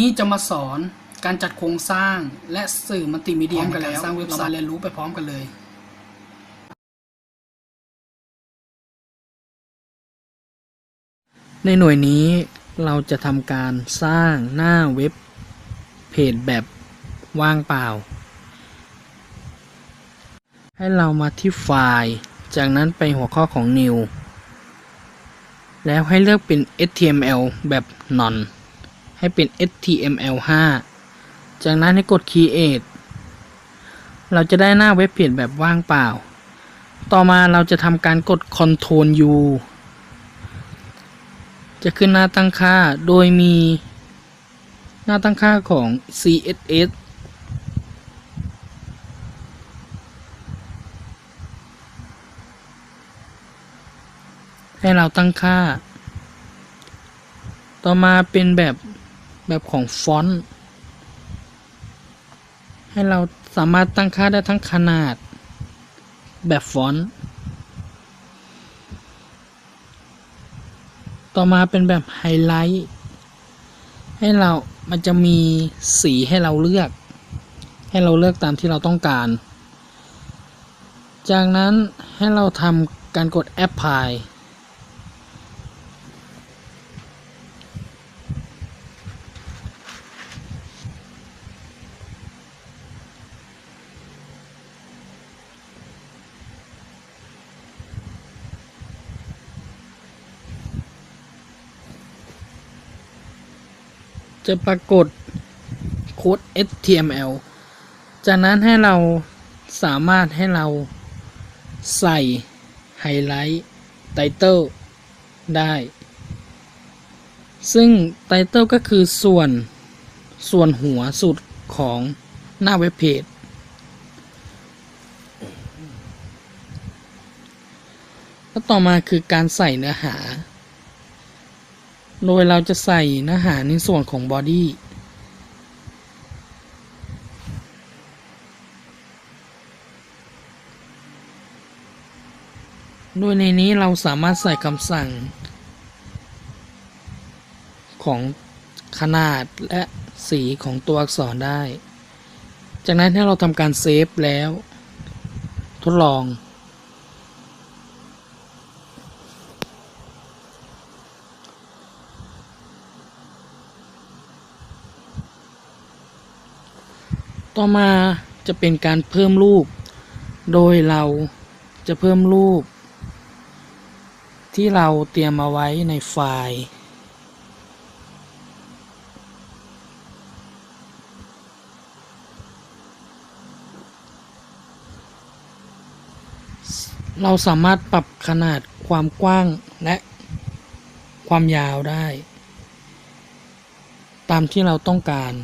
นี้จะมาสอนการจัดโครงสร้างและสื่อมัลติมีเดียกันแล้วสร้างเว็บไซต์เรียนรู้ไปพร้อมกันเลย ในหน่วยนี้เราจะทำการสร้างหน้าเว็บเพจแบบว่างเปล่า ให้เรามาที่ไฟล์ จากนั้นไปหัวข้อของ new แล้วให้เลือกเป็น html แบบ none ให้เป็น html5 จากนั้นให้กด create เราจะได้หน้าเว็บเพจแบบว่างเปล่า ต่อมาเราจะทำการกด Ctrl U จะขึ้นหน้าตั้งค่าโดยมี หน้าตั้งค่าของ CSS ให้เราตั้งค่า ต่อมาเป็นแบบ แบบของฟอนต์ ให้เราสามารถตั้งค่าได้ทั้งขนาด แบบฟอนต์ ต่อมาเป็นแบบไฮไลท์ ให้เรามันจะมีสีให้เราเลือก ให้เราเลือกตามที่เราต้องการ จากนั้นให้เราทำการกด Apply จะปรากฏโค้ด HTML จากนั้นให้เราสามารถให้เราใส่ไฮไลท์ไตเติลได้ ซึ่งไตเติลก็คือส่วนส่วนหัวสุดของหน้าเว็บเพจ แล้วต่อมาคือการใส่เนื้อหา โดยเราจะใส่เนื้อหาในส่วนของบอดี้โดยในนี้เราสามารถใส่คำสั่ง ของขนาดและสีของตัวอักษรได้ จากนั้นถ้าเราทำการเซฟแล้ว ทดลอง ต่อมาจะเป็นการเพิ่มรูป โดยเราจะเพิ่มรูป ที่เราเตรียมมาไว้ในไฟล์ เราสามารถปรับขนาดความกว้างและความยาวได้ ตามที่เราต้องการ